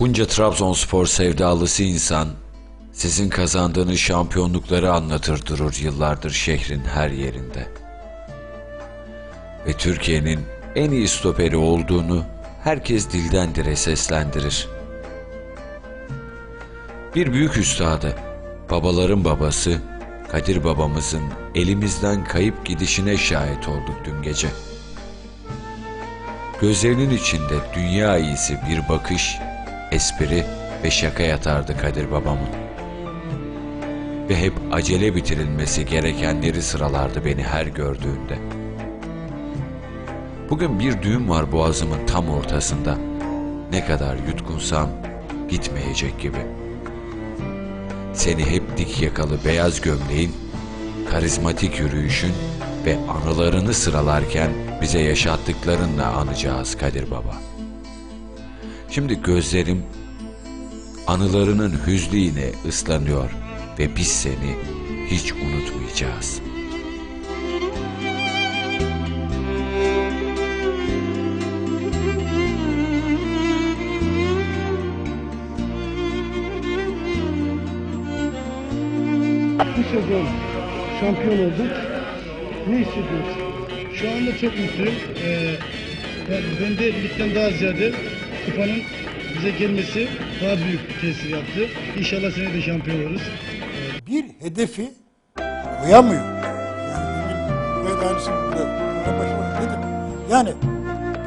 Bunca Trabzonspor sevdalısı insan sizin kazandığınız şampiyonlukları anlatır durur yıllardır şehrin her yerinde. Ve Türkiye'nin en iyi stoperi olduğunu herkes dilden dile seslendirir. Bir büyük üstadı, babaların babası Kadir babamızın elimizden kayıp gidişine şahit olduk dün gece. Gözlerinin içinde dünya iyisi bir bakış, espri ve şaka yatardı Kadir babamın. Ve hep acele bitirilmesi gerekenleri sıralardı beni her gördüğünde. Bugün bir düğüm var boğazımın tam ortasında. Ne kadar yutkunsam gitmeyecek gibi. Seni hep dik yakalı beyaz gömleğin, karizmatik yürüyüşün ve anılarını sıralarken bize yaşattıklarınla anacağız Kadir Baba. Şimdi gözlerim anılarının hüzlüğüne ıslanıyor ve biz seni hiç unutmayacağız. Bu sezon şampiyon olduk. Ne hissediyorsun? Şu anda çok mutluyum. Ee, ben, ben de ligden daha ziyade kupanın bize gelmesi daha büyük tesir yaptı. İnşallah seneye de şampiyon oluruz. bir hedefi koyamıyor. Yani ve aynısını burada başıma dedim. Yani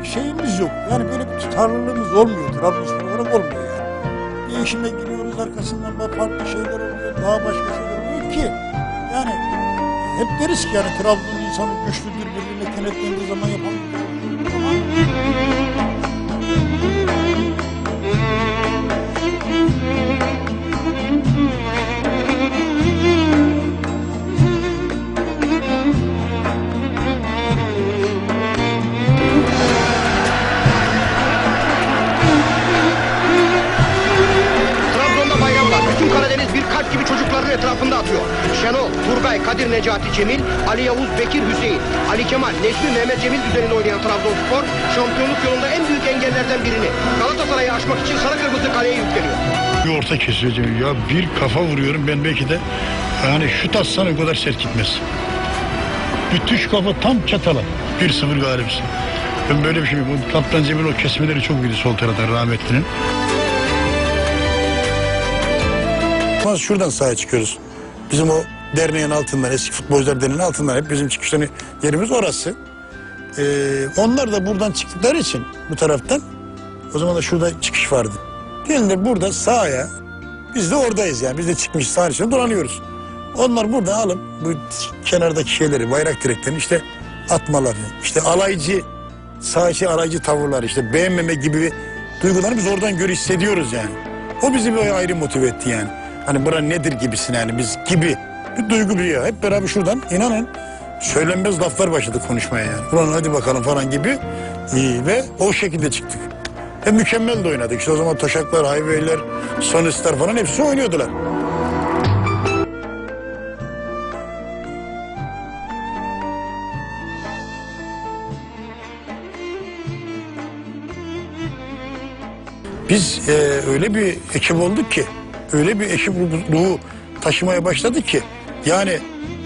bir şeyimiz yok. Yani böyle bir tutarlılığımız olmuyor. Trabzonspor olarak olmuyor yani. Bir işime giriyoruz arkasından da farklı şeyler oluyor. Daha başka şeyler oluyor ki yani hep deriz ki yani Trabzon insanı güçlüdür birbirine kenetlendiği zaman yapamıyor. Atıyor. Şenol, Turgay, Kadir Necati Cemil, Ali Yavuz, Bekir Hüseyin, Ali Kemal, Necmi Mehmet Cemil üzerinde oynayan Trabzonspor şampiyonluk yolunda en büyük engellerden birini Galatasaray'ı aşmak için sarı kırmızı kaleye yükleniyor. Bir orta kesiyor Cemil. Ya bir kafa vuruyorum ben belki de yani şut atsan o kadar sert gitmez. Bütün kafa tam çatala. 1-0 galibiz. Ben böyle bir şey bu Kaptan Cemil o kesmeleri çok iyiydi sol taraftan rahmetlinin. Şuradan sahaya çıkıyoruz. Bizim o derneğin altından, eski futbolcular derneğinin altından hep bizim çıkışlarını yerimiz orası. Ee, onlar da buradan çıktıkları için bu taraftan o zaman da şurada çıkış vardı. Geldiler burada sahaya biz de oradayız yani. Biz de çıkmış sahanın içinde dolanıyoruz. Onlar burada alıp bu kenardaki şeyleri, bayrak direklerini işte atmaları, işte alaycı, sağ içi alaycı tavırlar, işte beğenmeme gibi duyguları biz oradan gör hissediyoruz yani. O bizi bir ayrı motive etti yani. Hani bura nedir gibisin yani biz gibi bir duygu biliyor. Hep beraber şuradan inanın söylenmez laflar başladı konuşmaya yani. Ulan hadi bakalım falan gibi İyi, ve o şekilde çıktık. Ve mükemmel de oynadık. İşte o zaman Taşaklar, Highway'ler, Sonistar falan hepsi oynuyordular. Biz e, öyle bir ekip olduk ki, öyle bir ekip ruhu taşımaya başladık ki, yani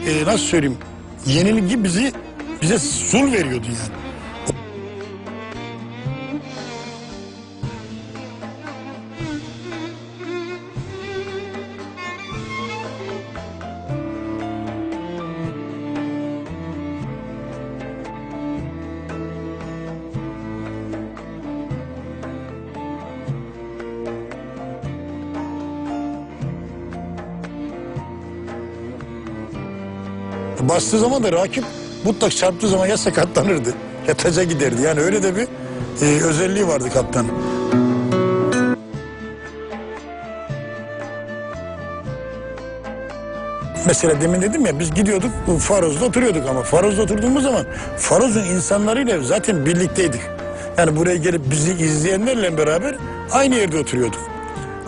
e, nasıl söyleyeyim, yenilgi bizi bize sul veriyordu yani. Bastığı zaman da rakip mutlak çarptığı zaman ya sakatlanırdı ya taca giderdi. Yani öyle de bir e, özelliği vardı kaptanın. Mesela demin dedim ya biz gidiyorduk Faroz'da oturuyorduk ama Faroz'da oturduğumuz zaman Faroz'un insanlarıyla zaten birlikteydik. Yani buraya gelip bizi izleyenlerle beraber aynı yerde oturuyorduk.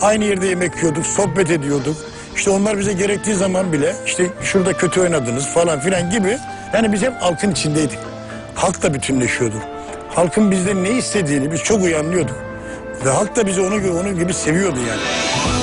Aynı yerde yemek yiyorduk, sohbet ediyorduk. İşte onlar bize gerektiği zaman bile işte şurada kötü oynadınız falan filan gibi. Yani biz hep halkın içindeydik. Halkla bütünleşiyorduk. Halkın bizden ne istediğini biz çok iyi anlıyorduk. Ve halk da bizi onu, onun gibi seviyordu yani.